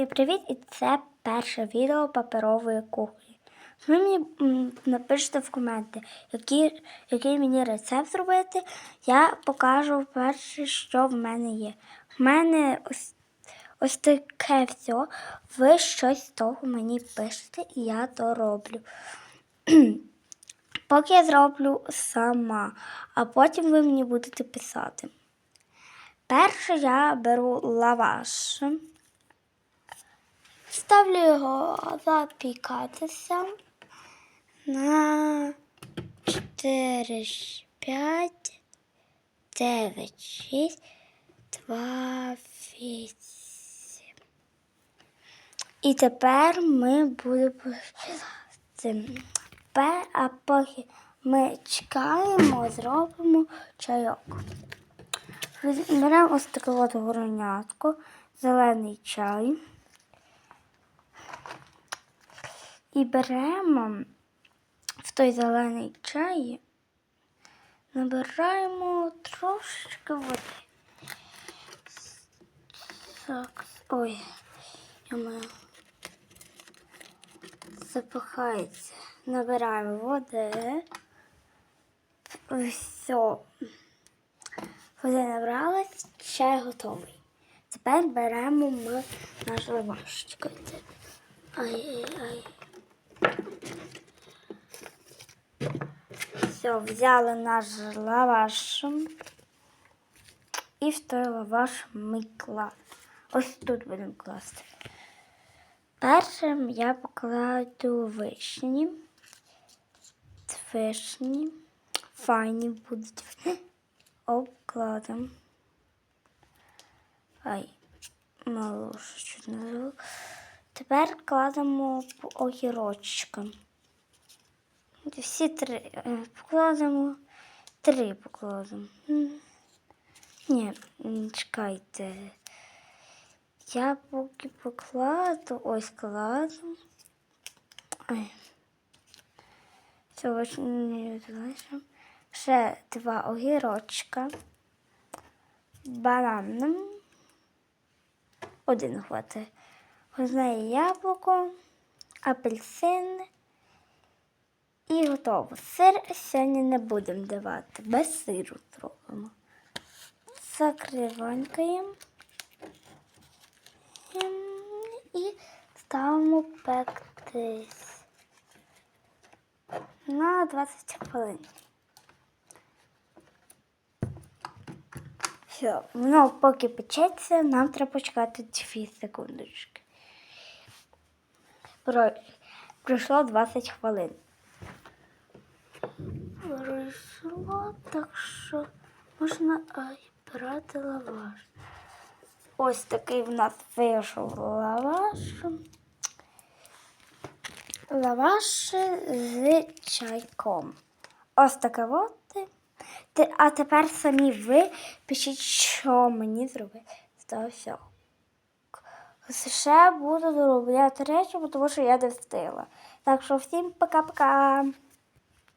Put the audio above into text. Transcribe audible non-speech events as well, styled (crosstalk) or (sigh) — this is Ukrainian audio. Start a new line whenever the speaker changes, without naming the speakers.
Всім привіт! І це перше відео паперової кухні. Ви мені напишете в коменти, який, який мені рецепт зробити. Я покажу перше, що в мене є. В мене ось, ось таке все. Ви щось з того мені пишете, і я то роблю. (clears throat) Поки я зроблю сама, а потім ви мені будете писати. Перше я беру лаваш. Ставлю його запікатися на 4, 5, 9, 6, 2, 8. І тепер ми будемо. Пе- А поки ми чекаємо, зробимо чайок. Беремо ось таку от горонятку, зелений чай. І беремо в той зелений чай, набираємо трошечки води. Ой, я маю. Запихається. Набираємо води. Все. Води набралась, чай готовий. Тепер беремо ми наш лаваш. Ай-ай-ай. Все, взяли наш лаваш. І в той лаваш ми клали. Ось тут будемо класти. Першим я покладу вишні. Вишні. Файні будуть. Обкладемо. Ай, мало що не забула. Тепер кладемо по огірочкам. Всі три е, покладемо. Три покладемо. Ні, чекайте. Я поки покладу, ось кладу. Цього не залишимо. Ще два огірочка. Банан. Один хватить. Одне яблуко, апельсин і готово. Сир сьогодні не будемо давати, без сиру зробимо. Закриванькаємо і ставимо пектись на 20 хвилин. Все, воно поки печеться, нам треба почекати 2 секундочки. Про... Пройшло 20 хвилин. Пройшло, так що можна ай, брати лаваш. Ось такий в нас вийшов лаваш. Лаваш з чайком. Ось таке от. А тепер самі ви пишіть, що мені зробити з того всього. Ще буду доробляти речі, тому що я не встигла. Так що всім пока-пока.